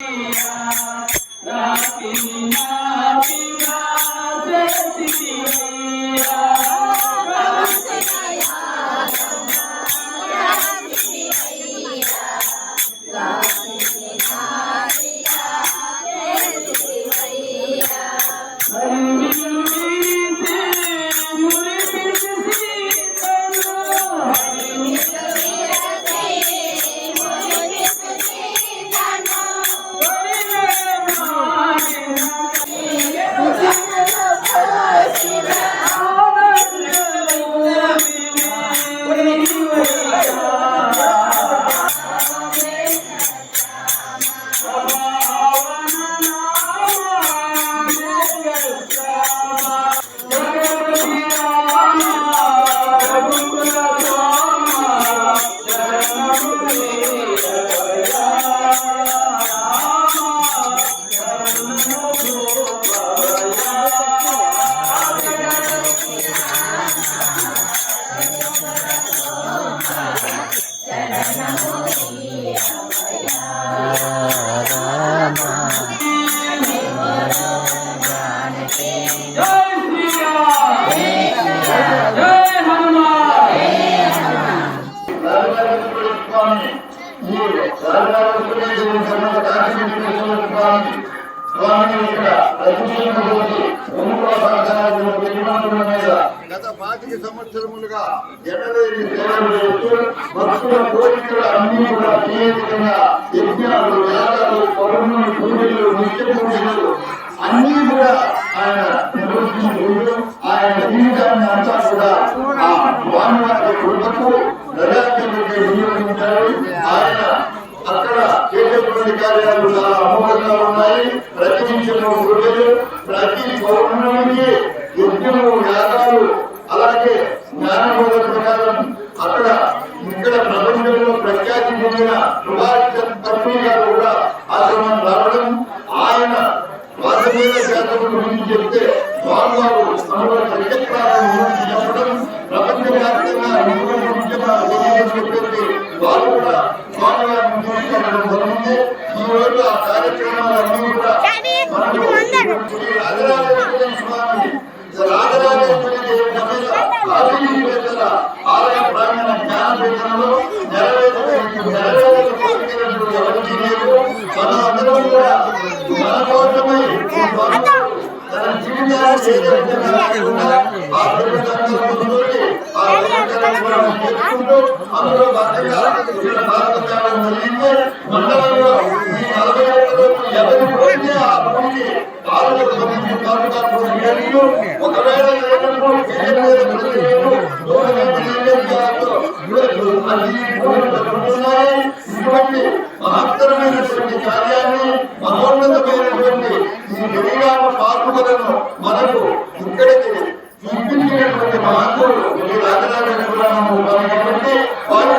Rati Rati Rati Rati గత పాతిక సంవత్సరములుగా ఎనలేని సేవలు భక్తుల కోరికలు అన్ని కూడా తీరే విధంగా యజ్ఞాలు వేదాలు పౌర్ణమి పూజలు నిత్య పూజలు అన్ని కూడా ఆయన నిర్వహించుకుంటూ ఆయన జీవితాన్ని అంతా కూడా ఆ స్వామివారి కృపకు దయాత్మకు వినియోగించారు ఆయన అక్కడ చేసేటువంటి కార్యాలు చాలా అమోఘంగా ఉన్నాయి ప్రతి నిమిషము ప్రతి పౌర్ణమికి యజ్ఞము యాగాలు అలాగే జ్ఞానబోధ ప్రకారం అక్కడ ఇక్కడ ప్రపంచంలో ప్రఖ్యాతి పొందిన సుభాష్ కర్మీ గారు కూడా ఆశ్రమం రావడం ఆయన వాసవీయ శాతం గురించి చెప్తే స్వామివారు వారు నక్షత్రాలను చెప్పడం ప్రపంచ వ్యాప్తంగా హిందువుల గురించి వారు కూడా స్వామివారిని చూసుకోవడం జరిగింది అందులో భాగంగా భారతదేశం జరిగింది మండలంలో ఈ నలభై ఒక్కరోజు ఎవరి పోతే ఆ భూమికి పాలకు సంబంధించిన ఒకవేళ ఇటువంటి కార్యాన్ని మహోన్నతమైనటువంటి ఈ విరిగాన మనకు ఇక్కడికి చూపించినటువంటి మహత్తులు ఈ రాజధాని నిర్మాణం వారికి మనం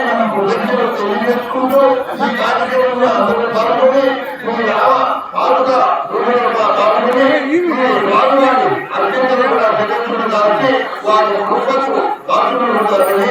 వారి అమ్మకు దాచుకుంటారని